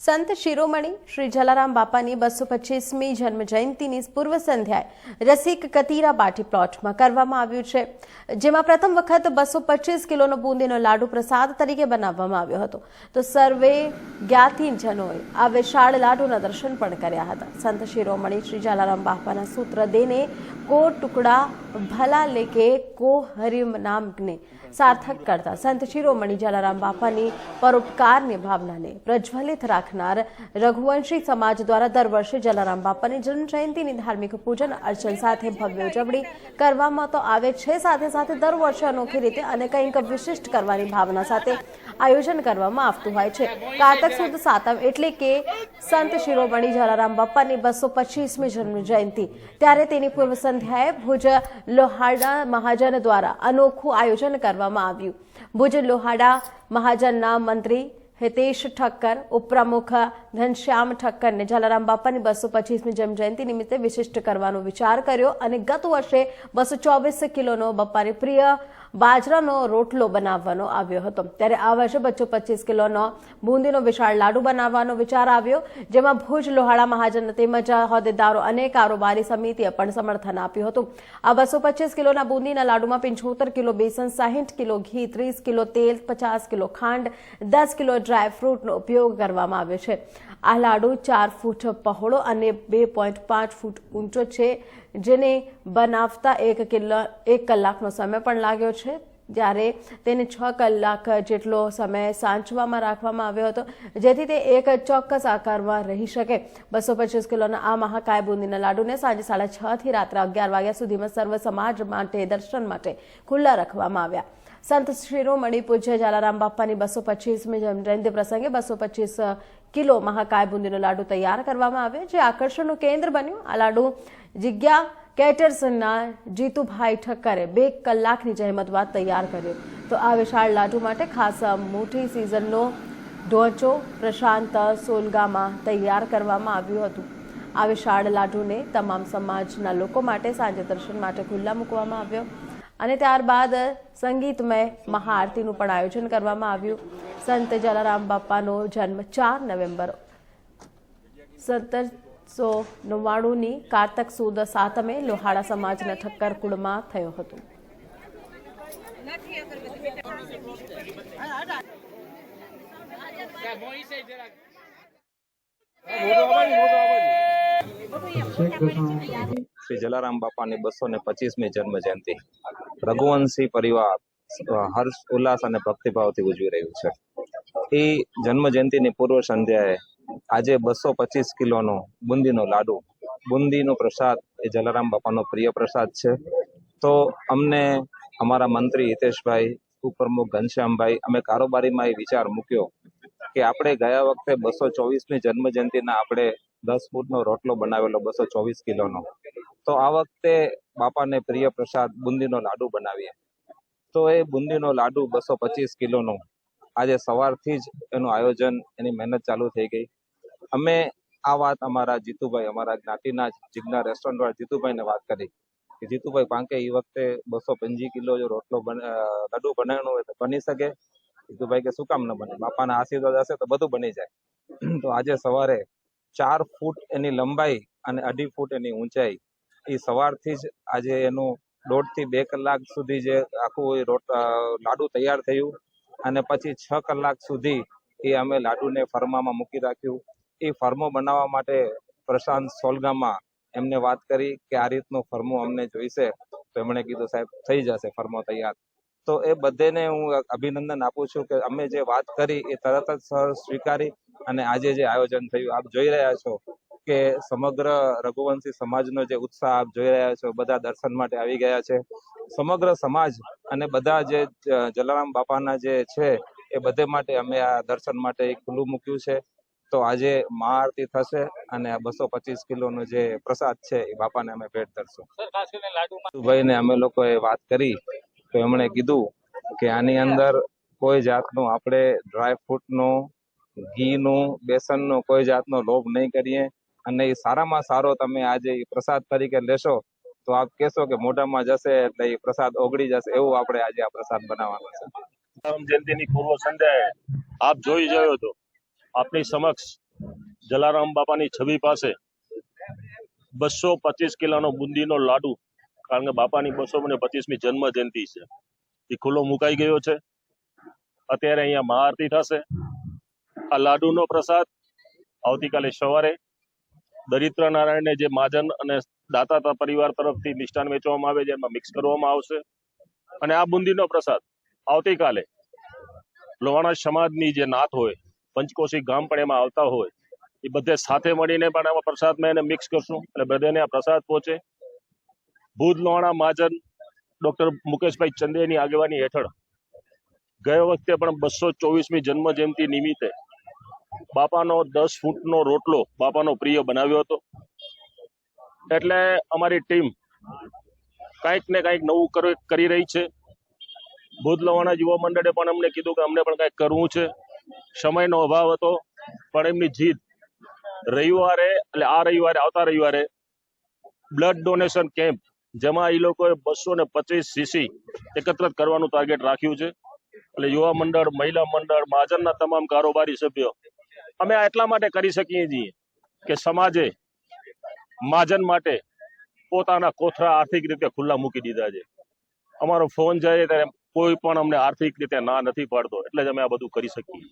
સંત શિરોમણી શ્રી જલારામ બાપાની બસો પચીસમી જન્મ જયંતિની પૂર્વ સંધ્યાએ રસિક કતીરા બાટી પ્લોટમાં કરવામાં આવ્યું છે. જેમાં પ્રથમ વખત બસો પચીસ કિલોનો બુંદીનો લાડુ પ્રસાદ તરીકે બનાવવામાં આવ્યો હતો. તો સર્વે જ્ઞાતિજનોએ આ વિશાળ લાડુના દર્શન પણ કર્યા હતા. સંત શિરોમણી શ્રી જલારામ બાપાના સૂત્ર દેને કો ટુકડા ભલા લેકે કો હરિમ નામને સાર્થક કરતા. સંત શિરોમણી જલારામ બાપાની પરોપકારની ભાવનાને પ્રજ્વલિત રાખનાર રઘુવંશી સમાજ દ્વારા દર વર્ષે જલારામ બાપાની જન્મજયંતિની ધાર્મિક પૂજન અર્ચન સાથે ભવ્ય ઉજવણી કરવામાં તો આવે છે. સાથે સાથે દર વર્ષે અનોખી રીતે અને કંઈક વિશિષ્ટ કરવાની ભાવના સાથે આયોજન કરવામાં આવતું હોય છે. કારતક સુદ સાતમ એટલે કે સંત શિરોમણી જલારામ બાપાની બસો પચીસમી જન્મ જયંતિ ત્યારે તેની પૂર્વ સંધ્યાએ ભુજ લોહાડા મહાજન દ્વારા અનોખું આયોજન કરવામાં આવ્યું. ભુજ લોહાડા મહાજનના મંત્રી હિતેશ ઠક્કર, ઉપપ્રમુખ ઘનશ્યામ ઠક્કરને જલારામ બાપાની બસો પચીસમી જન્મજયંતિ નિમિત્તે વિશિષ્ટ કરવાનો વિચાર કર્યો અને ગત વર્ષે બસો ચોવીસ કિલોનો બાપાની પ્રિય બાજરાનો રોટલો બનાવવાનો આવ્યો હતો. ત્યારે આ વર્ષે બચ્ચો પચીસ કિલોનો બુંદીનો વિશાળ લાડુ બનાવવાનો વિચાર આવ્યો, જેમાં ભુજ લોહાણા મહાજન તેમજ હોદ્દેદારો અને કારોબારી સમિતિએ પણ સમર્થન આપ્યું હતું. આ બસો પચીસ કિલોના બુંદીના લાડુમાં પંચોતેર કિલો બેસન, સાહીઠ કિલો ઘી, ત્રીસ કિલો તેલ, પચાસ કિલો ખાંડ, દસ કિલો ડ્રાય ફ્રૂટનો ઉપયોગ કરવામાં આવ્યો છે. આ લાડુ ચાર ફૂટ પહોળો અને બે પોઈન્ટ પાંચ ફૂટ ઊંચો છે, જેને બનાવતા એક કિલો એક કલાકનો સમય પણ લાગ્યો છે. જ્યારે તેને છ કલાક જેટલો સમય સાંચવામાં રાખવામાં આવ્યો હતો, જેથી તે એક ચોક્કસ આકારમાં રહી શકે. બસો પચીસ કિલોના આ મહાકાય બુંદીના લાડુને સાંજે સાડા છ થી રાત્રે અગિયાર વાગ્યા સુધીમાં સર્વ સમાજ માટે દર્શન માટે ખુલ્લા રાખવામાં આવ્યા. સંત શિરોમણી પૂજ્ય જલારામ બાપાની બસો પચીસમી જયંતિ પ્રસંગે બસો પચીસ કિલો મહાકાય બુંદીનો લાડુ તૈયાર કરવામાં આવ્યો. જે આકર્ષણનું કેન્દ્ર બન્યું. આ લાડુ જગ્યા કેટર્સના જીતુભાઈ ઠક્કરે બે કલાકની જહેમત બાદ તૈયાર કર્યો. તો આ વિશાળ લાડુ માટે ખાસ મોટી સિઝનનો ઢોચો પ્રશાંત સોલગામાં તૈયાર કરવામાં આવ્યું હતું. આ વિશાળ લાડુને તમામ સમાજના લોકો માટે સાંજે દર્શન માટે ખુલ્લા મૂકવામાં આવ્યો અને ત્યારબાદ સંગીતમય મહાઆરતીનું પણ આયોજન કરવામાં આવ્યું. સંત જલારામ બાપાનો જન્મ ચાર નવેમ્બર સત્તરસો નવ્વાણુંની કારતક સુદ સાતમે લોહાડા સમાજના ઠક્કર કુળમાં થયો હતો. શ્રી જલારામ બાપાની બસો ને પચીસમી જન્મ જયંતિ રઘુવંશી પરિવાર, હર્ષ, ઉલ્લાસ અને ભક્તિભાવથી ઉજવી રહ્યું છે. એ જન્મ જયંતિની પૂર્વ સંધ્યાએ આજે બસો પચીસ કિલોનો બુંદીનો લાડુ, બુંદીનો પ્રસાદ, એ જલારામ બાપાનો પ્રિય પ્રસાદ છે. તો અમને અમારા મંત્રી હિતેશભાઈ, ઉપપ્રમુખ ઘનશ્યામભાઈ, અમે કારોબારીમાં એ વિચાર મૂક્યો કે આપણે ગયા વખતે બસો ચોવીસમી જન્મ જયંતિના આપણે દસ ફૂટનો રોટલો બનાવેલો બસો ચોવીસ કિલોનો. તો આ વખતે બાપાને પ્રિય પ્રસાદ બુંદીનો લાડુ બનાવીએ. તો એ બુંદીનો લાડુ બસો પચીસ કિલોનો આજે સવારથી જ એનું આયોજન, એની મહેનત ચાલુ થઈ ગઈ. અમે આ વાત અમારા જીતુભાઈ, અમારા જ્ઞાતિના જીગના રેસ્ટોરન્ટ વાળા જીતુભાઈને વાત કરી. કે જીતુભાઈ પાંકે એ વખતે બસો પંજી કિલો જો રોટલો લડુ બનાવવાનો હોય તો બની શકે. જીતુભાઈ કે શું કામ ન બને? બાપાના આશીર્વાદ હશે તો બધું બની જાય. તો આજે સવારે ચાર ફૂટ એની લંબાઈ અને અઢી ફૂટ એની ઊંચાઈ એ સવારથી જ આજે એનું દોઢથી બે કલાક સુધી જે આખું લાડુ તૈયાર થયું. અને પછી છ કલાક સુધી એ અમે લાડુને ફરમામાં મૂકી રાખ્યું. એ ફર્મો બનાવવા માટે પ્રશાંત સોલગામાં એમને વાત કરી કે આ રીતનો ફર્મો અમને જોઈશે. તો એમણે કીધું, સાહેબ, થઈ જશે ફર્મો તૈયાર. તો એ બધેને હું અભિનંદન આપું છું કે અમે જે વાત કરી એ તરત જ સ્વીકારી અને આજે જે આયોજન થયું, આપ જોઈ રહ્યા છો કે સમગ્ર રઘુવંશી સમાજનો જે ઉત્સાહ આપ જોઈ રહ્યા છો, બધા દર્શન માટે આવી ગયા છે. સમગ્ર સમાજ અને બધા જે જલારામ બાપાના જે છે, એ બધે માટે અમે આ દર્શન માટે ખુલ્લું મૂક્યું છે. તો આજે મહાઆરતી થશે અને બસો પચીસ કિલોનો જે પ્રસાદ છે એ બાપાને અમે ભેટ ધરશું. ભાઈને અમે લોકોએ વાત કરી તો એમણે કીધું કે આની અંદર કોઈ જાતનું આપણે ડ્રાય ફ્રૂટનો ઘીનું, બેસનનો કોઈ જાતનો લોભ નહીં કરીએ અને એ સારામાં સારો તમે આજે પ્રસાદ તરીકે લેશો તો આપ કહેશો કે મોઢામાં જશે એટલે એ પ્રસાદ ઓગળી જશે એવું આપણે આજે આ પ્રસાદ બનાવવાનો છે. જયંતિની પૂર્વ સંધ્યાએ આપ જોઈ જોયો હતો આપની સમક્ષ જલારામ બાપાની છબી પાસે બસો પચીસ કિલોનો બુંદીનો લાડુ, કારણ કે બાપાની બસો ને પચીસમી જન્મ જયંતિ છે. એ ખુલ્લો મુકાઈ ગયો છે. અત્યારે અહીંયા મહાઆરતી થશે. આ લાડુનો પ્રસાદ આવતીકાલે સવારે દરિદ્ર નારાયણને જે મહાજન અને દાતા પરિવાર તરફથી મિષ્ટાન વેચવામાં આવે છે એમાં મિક્સ કરવામાં આવશે. અને આ બુંદીનો પ્રસાદ આવતીકાલે લોહાણા સમાજની જે નાત હોય પંચકોશી ગામ પણ એમાં આવતા હોય, એ બધે સાથે મળીને પણ આમાં પ્રસાદમાં એને મિક્સ કરશું એટલે બધાને આ પ્રસાદ પહોંચે. ભુજ લોણા મહાજન ડોક્ટર મુકેશભાઈ ચંદેની આગેવાની હેઠળ. ગયા વખતે પણ બસો ચોવીસમી જન્મ જયંતિ નિમિત્તે બાપાનો દસ ફૂટનો રોટલો બાપાનો પ્રિય બનાવ્યો હતો. એટલે અમારી ટીમ કંઈક ને કંઈક નવું કરી રહી છે. ભુજ લવાણા યુવા મંડળે પણ અમને કીધું કે અમને પણ કંઈક કરવું છે. સમયનો અભાવ હતો, પણ એમની જીત રવિવારે એટલે આ રવિવારે, આવતા રવિવારે બ્લડ ડોનેશન કેમ્પ જેમાં એ લોકોએ બસો ને પચીસ સીસી એકત્રિત કરવાનું ટાર્ગેટ રાખ્યું છે. એટલે યુવા મંડળ, મહિલા મંડળ, મહાજનના તમામ કારોબારી સભ્યો, અમે એટલા માટે કરી શકીએ છીએ કે સમાજે મહાજન માટે પોતાના કોથરા આર્થિક રીતે ખુલ્લા મૂકી દીધા છે. અમારો ફોન જાય ત્યારે કોઈ પણ અમને આર્થિક રીતે ના નથી પાડતો, એટલે જ અમે આ બધું કરી શકીએ.